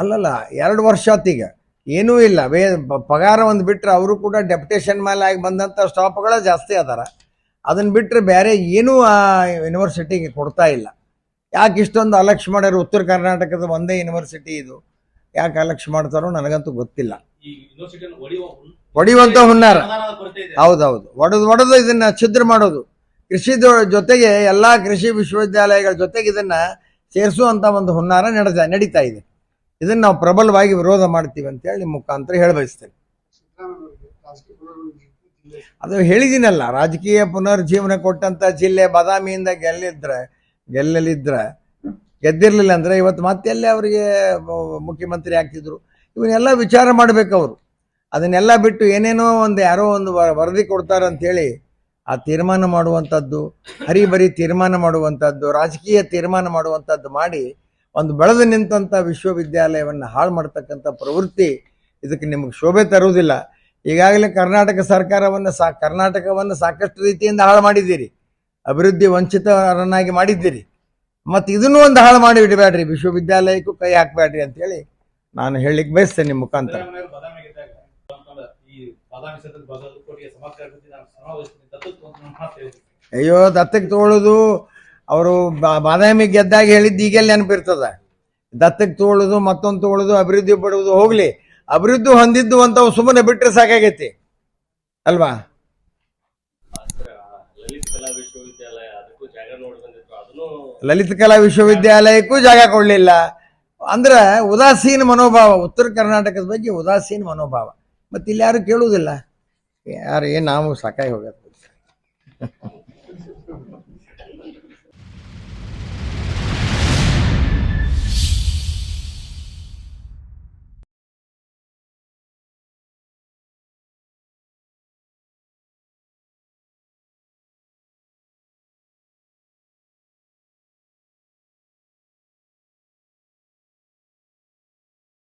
ಅಲ್ಲಲ್ಲ ಎರಡು ವರ್ಷ ಈಗ ಏನೂ ಇಲ್ಲ. ವೇ ಪಗಾರ ಒಂದು ಬಿಟ್ಟರೆ ಅವರು ಕೂಡ ಡೆಪ್ಯುಟೇಷನ್ ಮೇಲೆ ಆಗಿ ಬಂದಂಥ ಸ್ಟಾಪ್ಗಳೇ ಜಾಸ್ತಿ ಅದಾರ. ಅದನ್ನು ಬಿಟ್ಟರೆ ಬೇರೆ ಏನೂ ಆ ಯೂನಿವರ್ಸಿಟಿಗೆ ಕೊಡ್ತಾ ಇಲ್ಲ. ಯಾಕೆ ಇಷ್ಟೊಂದು ಅಲಕ್ಷ ಮಾಡ್ಯಾರ? ಉತ್ತರ ಕರ್ನಾಟಕದ ಒಂದೇ ಯೂನಿವರ್ಸಿಟಿ ಇದು. ಯಾಕೆ ಅಲಕ್ಷ ಮಾಡ್ತಾರೋ ನನಗಂತೂ ಗೊತ್ತಿಲ್ಲ. ಈ ಯೂನಿವರ್ಸಿಟಿಯನ್ನು ಹೊಡೆಯುವ ಹುನ್ನಾರ. ಹೌದೌದು. ಒಡೆದು ಒಡೆದು ಇದನ್ನು ಛಿದ್ರ ಮಾಡೋದು. ಕೃಷಿ ಜೊತೆಗೆ ಎಲ್ಲಾ ಕೃಷಿ ವಿಶ್ವವಿದ್ಯಾಲಯಗಳ ಜೊತೆಗೆ ಇದನ್ನ ಸೇರಿಸುವಂತ ಒಂದು ಹುನ್ನಾರ ನಡೆದ, ನಡೀತಾ ಇದೆ. ಇದನ್ನ ನಾವು ಪ್ರಬಲವಾಗಿ ವಿರೋಧ ಮಾಡ್ತೀವಿ ಅಂತ ಹೇಳಿ ಮುಖಾಂತರ ಹೇಳ ಬಯಸ್ತೇನೆ ಅದು ಹೇಳಿದ್ದೀನಲ್ಲ ರಾಜಕೀಯ ಪುನರ್ಜೀವನ ಕೊಟ್ಟಂತ ಜಿಲ್ಲೆ ಬಾದಾಮಿಯಿಂದ ಗೆಲ್ಲಿದ್ರೆ, ಗೆಲ್ಲಲಿದ್ರೆ, ಗೆದ್ದಿರ್ಲಿಲ್ಲ ಅಂದ್ರೆ ಇವತ್ತು ಮತ್ತೆಲ್ಲೇ ಅವರಿಗೆ ಮುಖ್ಯಮಂತ್ರಿ ಆಗ್ತಿದ್ರು? ಇವನ್ನೆಲ್ಲ ವಿಚಾರ ಮಾಡ್ಬೇಕು ಅವರು. ಅದನ್ನೆಲ್ಲ ಬಿಟ್ಟು ಏನೇನೋ ಒಂದು ಯಾರೋ ಒಂದು ವರದಿ ಕೊಡ್ತಾರೆ ಅಂತೇಳಿ ಆ ತೀರ್ಮಾನ ಮಾಡುವಂಥದ್ದು ಹರಿಬರಿ ತೀರ್ಮಾನ ಮಾಡುವಂಥದ್ದು ರಾಜಕೀಯ ತೀರ್ಮಾನ ಮಾಡುವಂಥದ್ದು ಮಾಡಿ ಒಂದು ಬೆಳೆದು ನಿಂತಂಥ ವಿಶ್ವವಿದ್ಯಾಲಯವನ್ನು ಹಾಳು ಮಾಡ್ತಕ್ಕಂಥ ಪ್ರವೃತ್ತಿ ಇದಕ್ಕೆ ನಿಮಗೆ ಶೋಭೆ ತರುವುದಿಲ್ಲ. ಈಗಾಗಲೇ ಕರ್ನಾಟಕ ಸರ್ಕಾರವನ್ನು ಸಾ, ಕರ್ನಾಟಕವನ್ನು ಸಾಕಷ್ಟು ರೀತಿಯಿಂದ ಹಾಳು ಮಾಡಿದ್ದೀರಿ. ಅಭಿವೃದ್ಧಿ ವಂಚಿತರನ್ನಾಗಿ ಮಾಡಿದ್ದೀರಿ. ಮತ್ತು ಇದನ್ನೂ ಒಂದು ಹಾಳು ಮಾಡಿ ಇಡಬೇಡ್ರಿ. ವಿಶ್ವವಿದ್ಯಾಲಯಕ್ಕೂ ಕೈ ಹಾಕಬೇಡ್ರಿ ಅಂತೇಳಿ ನಾನು ಹೇಳಲಿಕ್ಕೆ ಬಯಸ್ತೇನೆ ನಿಮ್ಮ ಮುಖಾಂತರ. ಬಾದಾಮಿ ಕ್ಷೇತ್ರದ ಬಾಗಲಕೋಟೆಗೆ ಸಮಾಚಾರ ನಾನು ಸಮಾವೇಶದಲ್ಲಿ ದತ್ತಕ್ಕೆ ಅಂತ ನಮ್ಮ ಮಾತು ಹೇಳಿದ್ದೆ. ಅಯ್ಯೋ ದತ್ತಕ್ಕೆ ತಗೊಳ್ಳೋದು ಅವರು ಬಾದಾಮಿ ಗೆದ್ದಾಗ ಹೇಳಿದ್ದು ಈಗೆಲ್ಲ ನೆನಪಿರ್ತದ. ದತ್ತಕ್ಕೆ ತಗೊಳ್ಳೋದು ಮತ್ತೊಂದು ತಗೊಳ್ಳೋದು ಅಭಿವೃದ್ಧಿ ಪಡುವುದು ಹೋಗ್ಲಿ. ಅಭಿವೃದ್ಧಿ ಹೊಂದಿದ್ದು ಅಂತ ಸುಮ್ಮನೆ ಬಿಟ್ಟರೆ ಸಾಕಾಗೈತಿ. ಅಲ್ವಾ? ಲಲಿತ್ ವಿಶ್ವವಿದ್ಯಾಲಯ ಅದಕ್ಕೂ ಜಾಗ ನೋಡಿ ಬಂದಿತ್ತು. ಅದನ್ನು ಲಲಿತ ಕಲಾ ವಿಶ್ವವಿದ್ಯಾಲಯಕ್ಕೂ ಜಾಗ ಕೊಡಲಿಲ್ಲ. ಅಂದ್ರೆ ಉದಾಸೀನ ಮನೋಭಾವ ಉತ್ತರ ಕರ್ನಾಟಕದ ಬಗ್ಗೆ ಉದಾಸೀನ ಮನೋಭಾವ. ಮತ್ತೆ ಇಲ್ಲಿ ಯಾರು ಕೇಳುವುದಿಲ್ಲ. ಯಾರು ಏನು ನಾವು ಸಾಕಾಗಿ ಹೋಗತ್ತೆ